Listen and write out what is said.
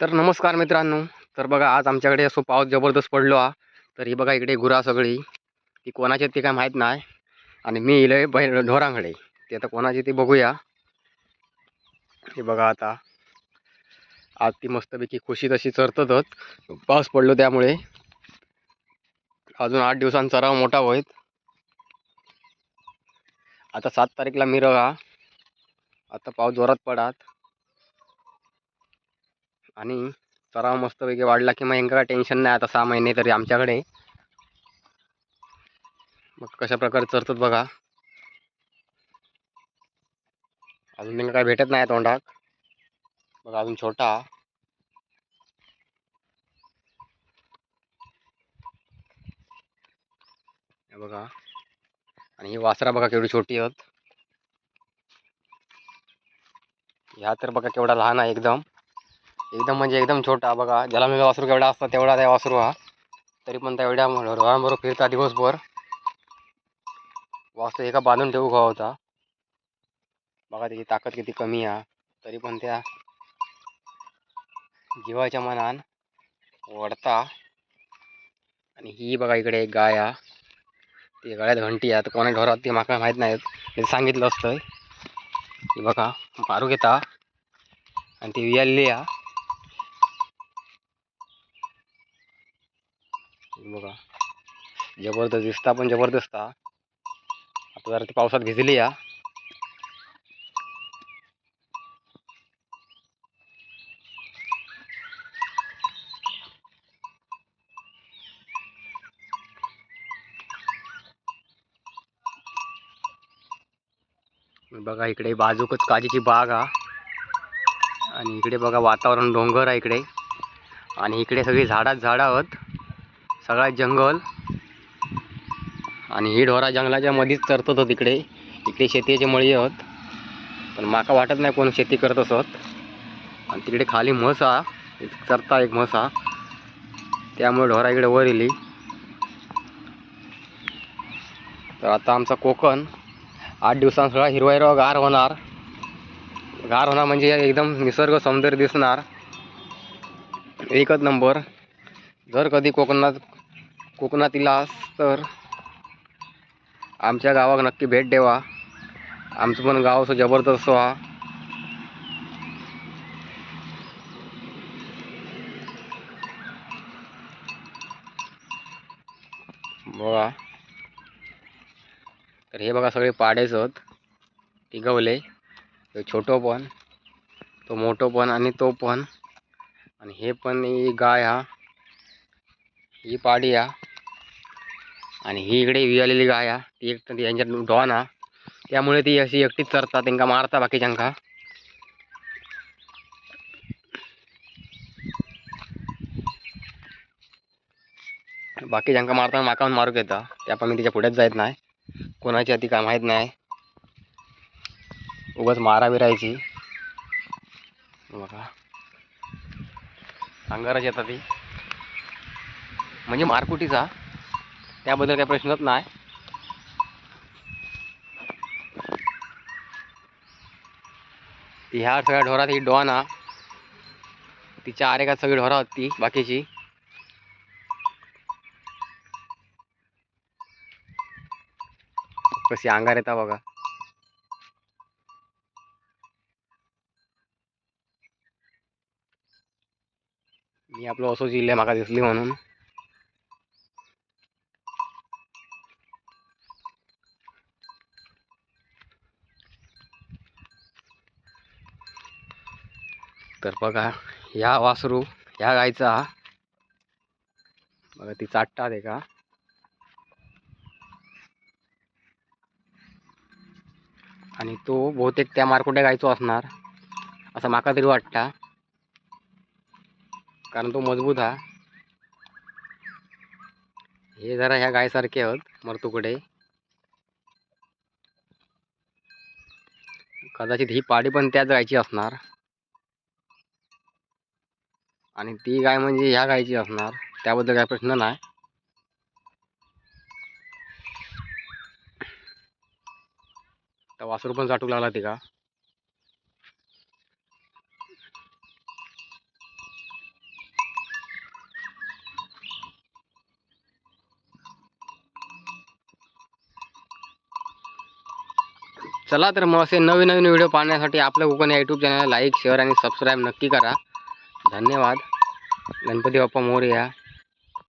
तर नमस्कार मित्रांनो. तर बघा आज आमच्याकडे असो पाऊस जबरदस्त पडलो हा. तर ही बघा इकडे गुरा सगळी. ती कोणाची ती ते काय माहीत नाही. आणि मी इलय बैल ढोरांकडे ते आता कोणाची ती बघूया. हे बघा आता. आज ती मस्तपैकी खुशी तशी चरततच. पाऊस पडलो त्यामुळे. अजून आठ दिवसांचा चराव मोठा होईत आता सात तारीखला मिरग आता पाऊस जोरात पडात. आणि सराव मस्तपैकी वाढला की मग यांका काय टेन्शन नाही आता सहा महिने तरी आमच्याकडे. मग कशा प्रकारे चरतात बघा. अजून त्यांना काय भेटत नाही तोंडात. बघा अजून छोटा. बघा. आणि ही वासरा बघा केवढी छोटी आहेत. ह्या तर बघा केवढा लहान आहे एकदम. एकदम म्हणजे एकदम छोटा बघा. ज्याला मी वासरू केवढा असता तेवढा त्या वासरू हा. तरी पण त्या एवढ्या रोहांबरोबर फिरता दिवसभर. वासरू एका बांधून ठेवू का होता? बघा त्याची ताकद किती कमी आहे. तरी पण त्या जीवाच्या मनान वडता आणि ही बघा इकडे एक गाय आ ती गळ्यात घंटी आहे. तर कोणा घरात ती माका माहीत नाही. ते सांगितलं असतं. बघा मारू घेता. आणि ती वियाल्ली आहे. बघा. जबरदस्त दिसता पण जबरदस्त आता जरा ती पावसात भिजली या. बघा इकडे बाजूकच काजीची बाग हा. आणि इकडे बघा वातावरण डोंगर आहे इकडे. आणि इकडे सगळी झाडात झाडं आहोत. सगळा जंगल आणि ही ढोरा जंगलाच्या मध्येच चरतात तिकडे इकडे. शेतीचे मळी आहोत. पण माका वाटत नाही कोण शेती करत असत. आणि तिकडे खाली म्हस हा चरता एक म्हस. हा त्यामुळे ढोरा इकडे वर येली. तर आता आमचा कोकण आठ दिवसांत सगळा हिरवा हिरवा गार होणार. गार होणार म्हणजे एकदम निसर्ग सौंदर्य दिसणार. एकच नंबर. जर कधी कोकणात कोकणात इलास तर आमच्या गावाक नक्की भेट द्यावा आमचं पण गाव असं जबरदस्त व्हा. बघा. तर हे बघा सगळे पाडेच आहेत. टिकवले छोटो पण तो मोठो पण आणि तो पण. आणि हे पण गाय हा. ही पाडी या. आणि ही इकडे वियालेली गाय हा ती एक ती डॉन हा. त्यामुळे ती अशी एकटीच चरता त्यांका मारता बाकीच्यांका बाकीच्यांका मारताना माका पण मारूक येता त्या पण मी तिच्या पुढेच जायत नाही. कोणाची अति काय माहीत नाही. उगाच मारा बिरायची. बघा. अंगाराची येतात ती. म्हणजे मारकुटीचा. त्याबद्दल काही प्रश्नच नाही. ह्या सगळ्या ढोरात ही डॉन हा. तिच्या आरेकात सगळी ढोरा होती बाकीची. कशी अंगार येता बघा. मी आपलं असो जिल्हे माका दिसली म्हणून. तर बघा ह्या वासरू ह्या गायचा. बघा ती चाटतात आहे का? आणि तो बहुतेक त्या मारकुट्या गायचो असणार असं माका तरी वाटता. कारण तो मजबूत हा. हे जरा ह्या गायसारखे आहेत मरतुकडे. कदाचित ही पाडी पण त्याच गायची असणार. आणि ती गाय म्हणजे ह्या गायची असणार. त्याबद्दल काय प्रश्न नाही. तर वासरू पण चाटू लागला ते का चला तर मग असे नवीन नवीन व्हिडिओ पाहण्यासाठी आपल्या कोकण या यूट्यूब चॅनल लाईक शेअर आणि सबस्क्राईब नक्की करा. धन्यवाद. गणपती बाप्पा मोरया.